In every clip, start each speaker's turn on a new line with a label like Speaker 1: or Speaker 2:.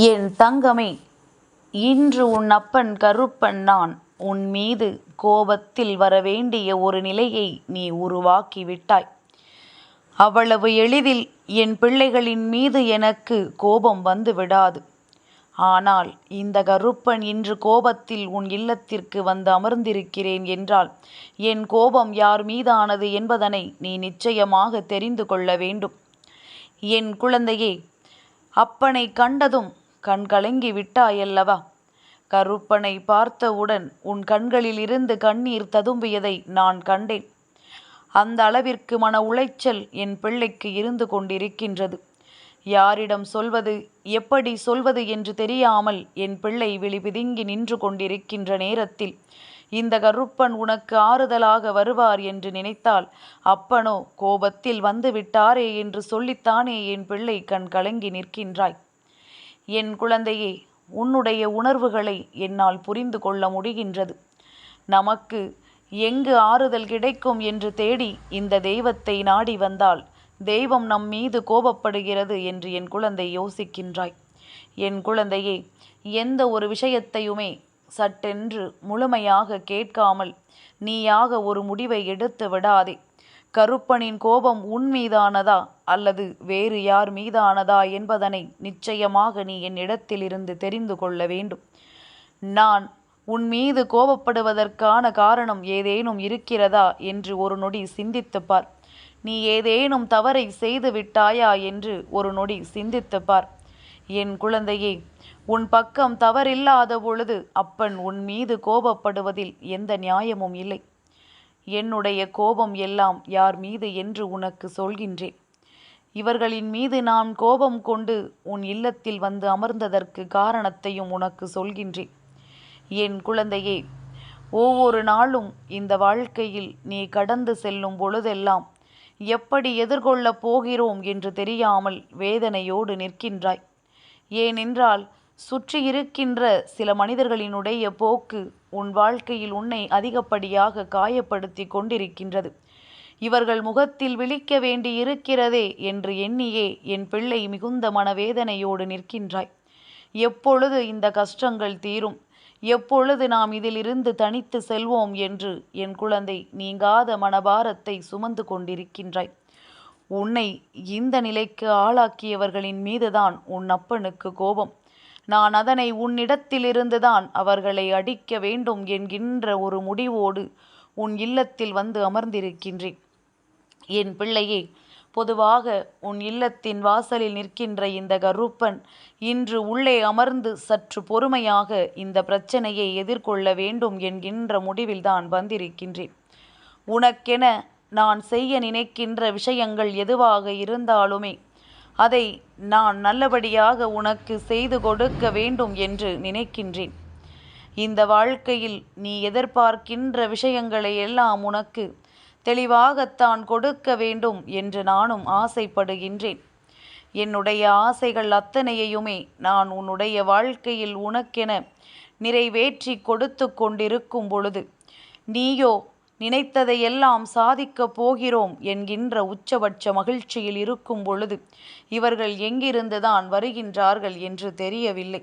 Speaker 1: என் தங்கமே இன்று உன் அப்பன் கருப்பன் நான். உன் மீது கோபத்தில் வரவேண்டிய ஒரு நிலையை நீ உருவாக்கி விட்டாய் அவ்வளவு எளிதில் என் பிள்ளைகளின் மீது எனக்கு கோபம் வந்து விடாது. ஆனால் இந்த கருப்பன் இன்று கோபத்தில் உன் இல்லத்திற்கு வந்து அமர்ந்திருக்கிறேன் என்றால் என் கோபம் யார் மீதானது என்பதனை நீ நிச்சயமாக தெரிந்து கொள்ள வேண்டும். என் குழந்தையே அப்பனை கண்டதும் கண்கலங்கி விட்டாயல்லவா கருப்பனை பார்த்தவுடன் உன் கண்களில் இருந்து கண்ணீர் ததும்பியதை நான் கண்டேன். அந்த அளவிற்கு மன உளைச்சல் என் பிள்ளைக்கு இருந்து கொண்டிருக்கின்றது. யாரிடம் சொல்வது எப்படி சொல்வது என்று தெரியாமல் என் பிள்ளை விழி பிதுங்கி நின்று கொண்டிருக்கின்ற நேரத்தில் இந்த கருப்பன் உனக்கு ஆறுதலாக வருவார் என்று நினைத்தால் அப்பனோ கோபத்தில் வந்து விட்டாரே என்று சொல்லித்தானே என் பிள்ளை கண் கலங்கி நிற்கின்றாய். என் குழந்தையே உன்னுடைய உணர்வுகளை என்னால் புரிந்து கொள்ள முடிகின்றது. நமக்கு எங்கு ஆறுதல் கிடைக்கும் என்று தேடி இந்த தெய்வத்தை நாடி வந்தால் தெய்வம் நம் மீது கோபப்படுகிறது என்று என் குழந்தை யோசிக்கின்றாய். என் குழந்தையே எந்த ஒரு விஷயத்தையுமே சட்டென்று முழுமையாக கேட்காமல் நீயாக ஒரு முடிவை எடுத்து விடாதே. கருப்பனின் கோபம் உன் மீதானதா அல்லது வேறு யார் மீதானதா என்பதனை நிச்சயமாக நீ என்னிடத்திலிருந்து தெரிந்து கொள்ள வேண்டும். நான் உன் மீது கோபப்படுவதற்கான காரணம் ஏதேனும் இருக்கிறதா என்று ஒரு நொடி சிந்தித்துப்பார் நீ ஏதேனும் தவறை செய்து விட்டாயா என்று ஒரு நொடி சிந்தித்துப்பார் என் குழந்தையே உன் பக்கம் தவறில்லாத பொழுது அப்பன் உன் மீது கோபப்படுவதில் எந்த நியாயமும் இல்லை. என்னுடைய கோபம் எல்லாம் யார் மீது என்று உனக்கு சொல்கின்றேன். இவர்களின் மீது நான் கோபம் கொண்டு உன் இல்லத்தில் வந்து அமர்ந்ததற்கு காரணத்தையும் உனக்கு சொல்கின்றேன். என் குழந்தையே ஒவ்வொரு நாளும் இந்த வாழ்க்கையில் நீ கடந்து செல்லும் பொழுதெல்லாம் எப்படி எதிர்கொள்ளப் போகிறோம் என்று தெரியாமல் வேதனையோடு நிற்கின்றாய். ஏனென்றால் சுற்றியிருக்கின்ற சில மனிதர்களினுடைய போக்கு உன் வாழ்க்கையில் உன்னை அதிகப்படியாக காயப்படுத்தி கொண்டிருக்கின்றது. இவர்கள் முகத்தில் விழிக்க வேண்டியிருக்கிறதே என்று எண்ணியே என் பிள்ளை மிகுந்த மனவேதனையோடு நிற்கின்றாய். எப்பொழுது இந்த கஷ்டங்கள் தீரும்? எப்பொழுது நாம் இதிலிருந்து தனித்து செல்வோம் என்று என் குழந்தை நீங்காத மனபாரத்தை சுமந்து கொண்டிருக்கின்றாய். உன்னை இந்த நிலைக்கு ஆளாக்கியவர்களின் மீதுதான் உன் அப்பனுக்கு கோபம். நான் அதனை உன்னிடத்திலிருந்துதான் அவர்களை அடிக்க வேண்டும் என்கின்ற ஒரு முடிவோடு உன் இல்லத்தில் வந்து அமர்ந்திருக்கின்றேன். என் பிள்ளையே பொதுவாக உன் இல்லத்தின் வாசலில் நிற்கின்ற இந்த கருப்பன் இன்று உள்ளே அமர்ந்து சற்று பொறுமையாக இந்த பிரச்சனையை எதிர்கொள்ள வேண்டும் என்கின்ற முடிவில்தான் வந்திருக்கின்றேன். உனக்கென நான் செய்ய நினைக்கின்ற விஷயங்கள் எதுவாக இருந்தாலுமே அதை நான் நல்லபடியாக உனக்கு செய்து கொடுக்க வேண்டும் என்று நினைக்கின்றேன். இந்த வாழ்க்கையில் நீ எதிர்பார்க்கின்ற விஷயங்களை எல்லாம் உனக்கு தெளிவாகத்தான் கொடுக்க வேண்டும் என்று நானும் ஆசைப்படுகின்றேன். என்னுடைய ஆசைகள் அத்தனையையுமே நான் உன்னுடைய வாழ்க்கையில் உனக்கென நிறைவேற்றி கொடுத்து கொண்டிருக்கும் பொழுது நீயோ நினைத்ததையெல்லாம் சாதிக்கப் போகிறோம் என்கின்ற உச்சபட்ச மகிழ்ச்சியில் இருக்கும் பொழுது இவர்கள் எங்கிருந்துதான் வருகின்றார்கள் என்று தெரியவில்லை.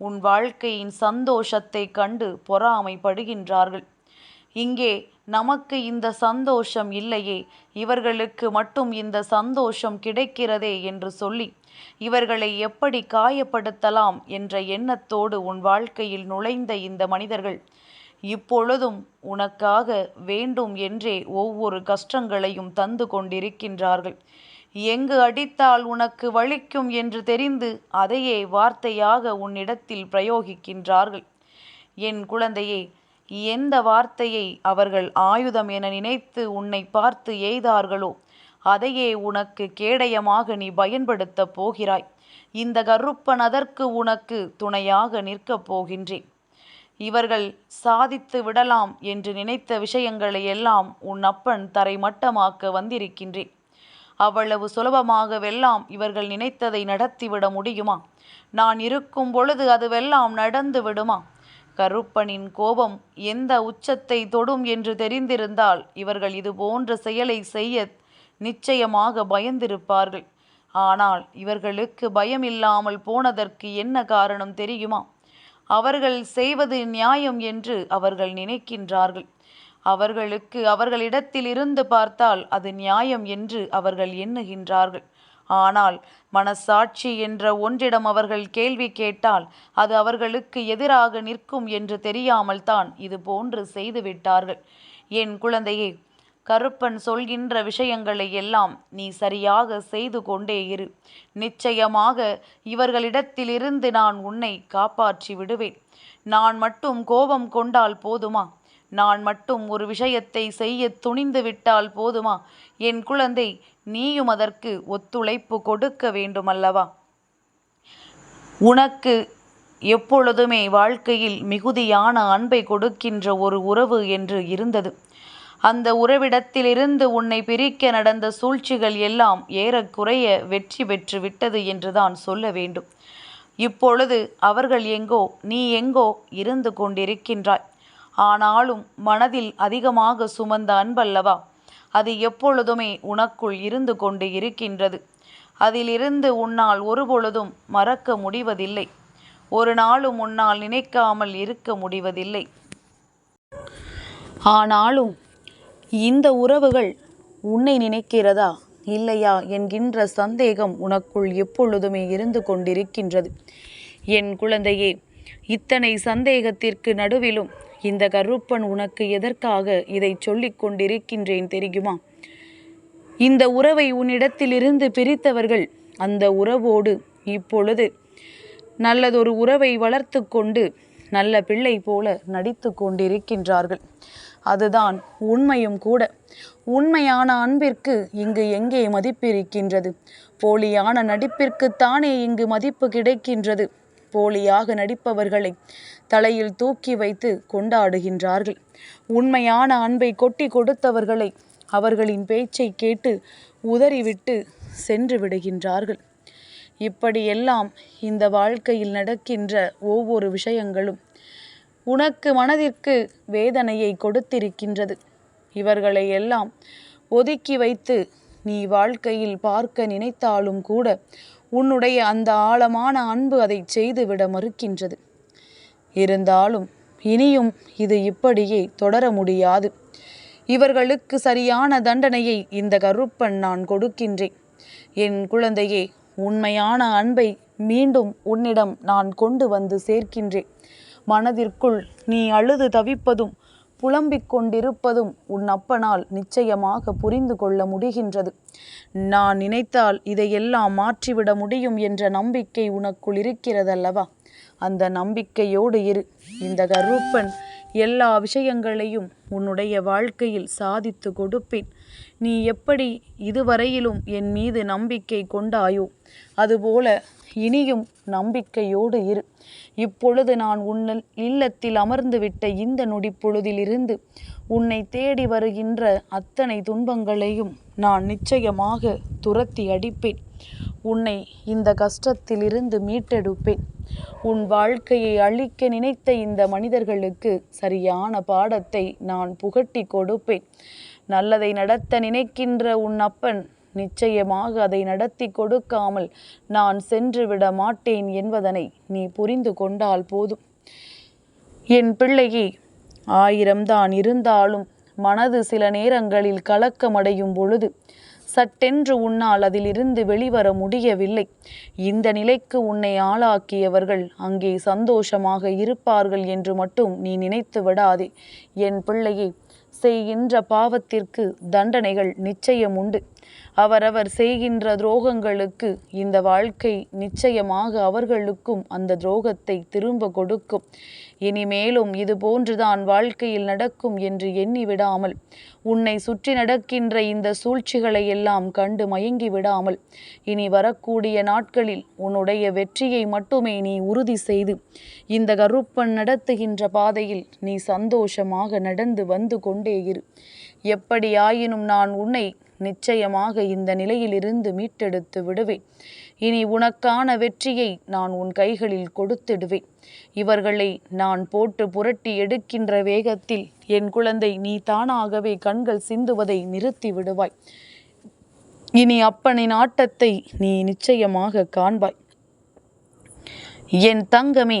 Speaker 1: உன் வாழ்க்கையின் சந்தோஷத்தை கண்டு பொறாமைப்படுகின்றார்கள். இங்கே நமக்கு இந்த சந்தோஷம் இல்லையே இவர்களுக்கு மட்டும் இந்த சந்தோஷம் கிடைக்கிறதே என்று சொல்லி இவர்களை எப்படி காயப்படுத்தலாம் என்ற எண்ணத்தோடு உன் வாழ்க்கையில் நுழைந்த இந்த மனிதர்கள் இப்பொழுதும் உனக்காக வேண்டும் என்றே ஒவ்வொரு கஷ்டங்களையும் தந்து கொண்டிருக்கின்றார்கள். எங்கு அடித்தால் உனக்கு வலிக்கும் என்று தெரிந்து அதையே வார்த்தையாக உன்னிடத்தில் பிரயோகிக்கின்றார்கள். என் குழந்தையே எந்த வார்த்தையை அவர்கள் ஆயுதம் என நினைத்து உன்னை பார்த்து எய்தார்களோ அதையே உனக்கு கேடயமாக நீ பயன்படுத்தப் போகிறாய். இந்த கருப்பன் அதற்கு உனக்கு துணையாக நிற்கப் போகின்றேன். இவர்கள் சாதித்து விடலாம் என்று நினைத்த விஷயங்களை எல்லாம் உன் அப்பன் தரைமட்டமாக்க வந்திருக்கின்றேன். அவ்வளவு சுலபமாகவெல்லாம் இவர்கள் நினைத்ததை நடத்திவிட முடியுமா? நான் இருக்கும் பொழுது அதுவெல்லாம் நடந்து விடுமா? கருப்பனின் கோபம் எந்த உச்சத்தை தொடும் என்று தெரிந்திருந்தால் இவர்கள் இது போன்ற செயலை செய்ய நிச்சயமாக பயந்திருப்பார்கள். ஆனால் இவர்களுக்கு பயம் இல்லாமல் போனதற்கு என்ன காரணம் தெரியுமா? அவர்கள் செய்வது நியாயம் என்று அவர்கள் நினைக்கின்றார்கள். அவர்களுக்கு அவர்களிடத்தில் இருந்து பார்த்தால் அது நியாயம் என்று அவர்கள் எண்ணுகின்றார்கள். ஆனால் மனசாட்சி என்ற ஒன்றிடம் அவர்கள் கேள்வி கேட்டால் அது அவர்களுக்கு எதிராக நிற்கும் என்று தெரியாமல் தான் இது போன்று செய்துவிட்டார்கள். என் குழந்தையே கருப்பன் சொல்கின்ற விஷயங்களை எல்லாம் நீ சரியாக செய்து கொண்டே இரு. நிச்சயமாக இவர்களிடத்திலிருந்து நான் உன்னை காப்பாற்றி விடுவேன். நான் மட்டும் கோபம் கொண்டால் போதுமா? நான் மட்டும் ஒரு விஷயத்தை செய்ய துணிந்து விட்டால் போதுமா? என் குழந்தை நீயும் அதற்கு ஒத்துழைப்பு கொடுக்க வேண்டுமல்லவா? உனக்கு எப்பொழுதுமே வாழ்க்கையில் மிகுதியான அன்பை கொடுக்கின்ற ஒரு உறவு என்று இருந்தது. அந்த உறவிடத்திலிருந்து உன்னை பிரிக்க நடந்த சூழ்ச்சிகள் எல்லாம் ஏறக்குறைய வெற்றி பெற்று விட்டது என்றுதான் சொல்ல வேண்டும். இப்பொழுது அவர்கள் எங்கோ நீ எங்கோ இருந்து கொண்டிருக்கின்றாய். ஆனாலும் மனதில் அதிகமாக சுமந்த அன்பல்லவா அது எப்பொழுதுமே உனக்குள் இருந்து கொண்டு இருக்கின்றது. அதிலிருந்து உன்னால் ஒருபொழுதும் மறக்க முடிவதில்லை. ஒரு நாளும் உன்னால் நினைக்காமல் இருக்க முடிவதில்லை. ஆனாலும் இந்த உறவுகள் உன்னை நினைக்கிறதா? இல்லையா? என்கின்ற சந்தேகம் உனக்குள் எப்பொழுதுமே இருந்து கொண்டிருக்கின்றது. என் குழந்தையே இத்தனை சந்தேகத்திற்கு நடுவிலும் இந்த கருப்பன் உனக்கு எதற்காக இதை சொல்லிக் கொண்டிருக்கின்றேன் தெரியுமா? இந்த உறவை உன்னிடத்திலிருந்து பிரித்தவர்கள் அந்த உறவோடு இப்பொழுது நல்லதொரு உறவை வளர்த்து கொண்டு நல்ல பிள்ளை போல நடித்து கொண்டிருக்கின்றார்கள். அதுதான் உண்மையும் கூட. உண்மையான அன்பிற்கு இங்கு எங்கே மதிப்பு இருக்கின்றது போலியான நடிப்பிற்குத்தானே இங்கு மதிப்பு கிடைக்கின்றது? போலியாக நடிப்பவர்களை தலையில் தூக்கி வைத்து கொண்டாடுகின்றார்கள். உண்மையான அன்பை கொட்டி கொடுத்தவர்களை அவர்களின் பேச்சை கேட்டு உதறிவிட்டு சென்று விடுகின்றார்கள். இப்படியெல்லாம் இந்த வாழ்க்கையில் நடக்கின்ற ஒவ்வொரு விஷயங்களும் உனக்கு மனதிற்கு வேதனையை கொடுத்திருக்கின்றது. இவர்களை எல்லாம் ஒதுக்கி வைத்து நீ வாழ்க்கையில் பார்க்க நினைத்தாலும் கூட உன்னுடைய அந்த ஆழமான அன்பு அதை செய்துவிட மறுக்கின்றது. இருந்தாலும் இனியும் இது இப்படியே தொடர முடியாது. இவர்களுக்கு சரியான தண்டனையை இந்த கருப்பன் நான் கொடுக்கின்றேன். என் குழந்தையே உண்மையான அன்பை மீண்டும் உன்னிடம் நான் கொண்டு வந்து சேர்க்கின்றேன். மனதிற்குள் நீ அழுது தவிப்பதும் புலம்பிக் கொண்டிருப்பதும் உன் அப்பனால் நிச்சயமாக புரிந்து கொள்ள முடிகின்றது. நான் நினைத்தால் இதையெல்லாம் மாற்றிவிட முடியும் என்ற நம்பிக்கை உனக்குள் இருக்கிறதல்லவா? அந்த நம்பிக்கையோடு இரு. இந்த கருப்பன் எல்லா விஷயங்களையும் உன்னுடைய வாழ்க்கையில் சாதித்து கொடுப்பேன். நீ எப்படி இதுவரையிலும் என் மீது நம்பிக்கை கொண்டாயோ? அதுபோல இனியும் நம்பிக்கையோடு இரு. இப்பொழுது நான் உன்னல் இல்லத்தில் அமர்ந்துவிட்ட இந்த நொடி பொழுதிலிருந்து உன்னை தேடி வருகின்ற அத்தனை துன்பங்களையும் நான் நிச்சயமாக துரத்தி அடிப்பேன். உன்னை இந்த கஷ்டத்திலிருந்து மீட்டெடுப்பேன். உன் வாழ்க்கையை அழிக்க நினைத்த இந்த மனிதர்களுக்கு சரியான பாடத்தை நான் புகட்டி கொடுப்பேன். நல்லதை நடத்த நினைக்கின்ற உன் அப்பன் நிச்சயமாக அதை நடத்தி கொடுக்காமல் நான் சென்று விட மாட்டேன் என்பதனை நீ புரிந்து கொண்டால் போதும். என் பிள்ளையே ஆயிரம்தான் இருந்தாலும் மனது சில நேரங்களில் கலக்கமடையும் பொழுது சட்டென்று உன்னால் அதிலிருந்து வெளிவர முடியவில்லை. இந்த நிலைக்கு உன்னை ஆளாக்கியவர்கள் அங்கே சந்தோஷமாக இருப்பார்கள் என்று மட்டும் நீ நினைத்து விடாதே. என் பிள்ளையே செய்கின்ற பாவத்திற்கு தண்டனைகள் நிச்சயம் உண்டு அவரவர் செய்கின்ற துரோகங்களுக்கு இந்த வாழ்க்கை நிச்சயமாக அவர்களுக்கும் அந்த துரோகத்தை திரும்ப கொடுக்கும். இனிமேலும் இது போன்றுதான் வாழ்க்கையில் நடக்கும் என்று எண்ணி விடாமல் உன்னை சுற்றி நடக்கின்ற இந்த சூழ்ச்சிகளை எல்லாம் கண்டு மயங்கி விடாமல் இனி வரக்கூடிய நாட்களில் உன்னுடைய வெற்றியை மட்டுமே நீ உறுதி செய்து இந்த கருப்பன் நடத்துகின்ற பாதையில் நீ சந்தோஷமாக நடந்து வந்து கொண்டே இரு. எப்படியாயினும் நான் உன்னை நிச்சயமாக இந்த நிலையிலிருந்து மீட்டெடுத்து விடுவேன். இனி உனக்கான வெற்றியை நான் உன் கைகளில் கொடுத்திடுவேன். இவர்களை நான் போட்டு புரட்டி எடுக்கின்ற வேகத்தில் என் குழந்தை நீ தானாகவே கண்கள் சிந்துவதை நிறுத்தி விடுவாய். இனி அப்பனின் ஆட்டத்தை நீ நிச்சயமாக காண்பாய். என் தங்கமே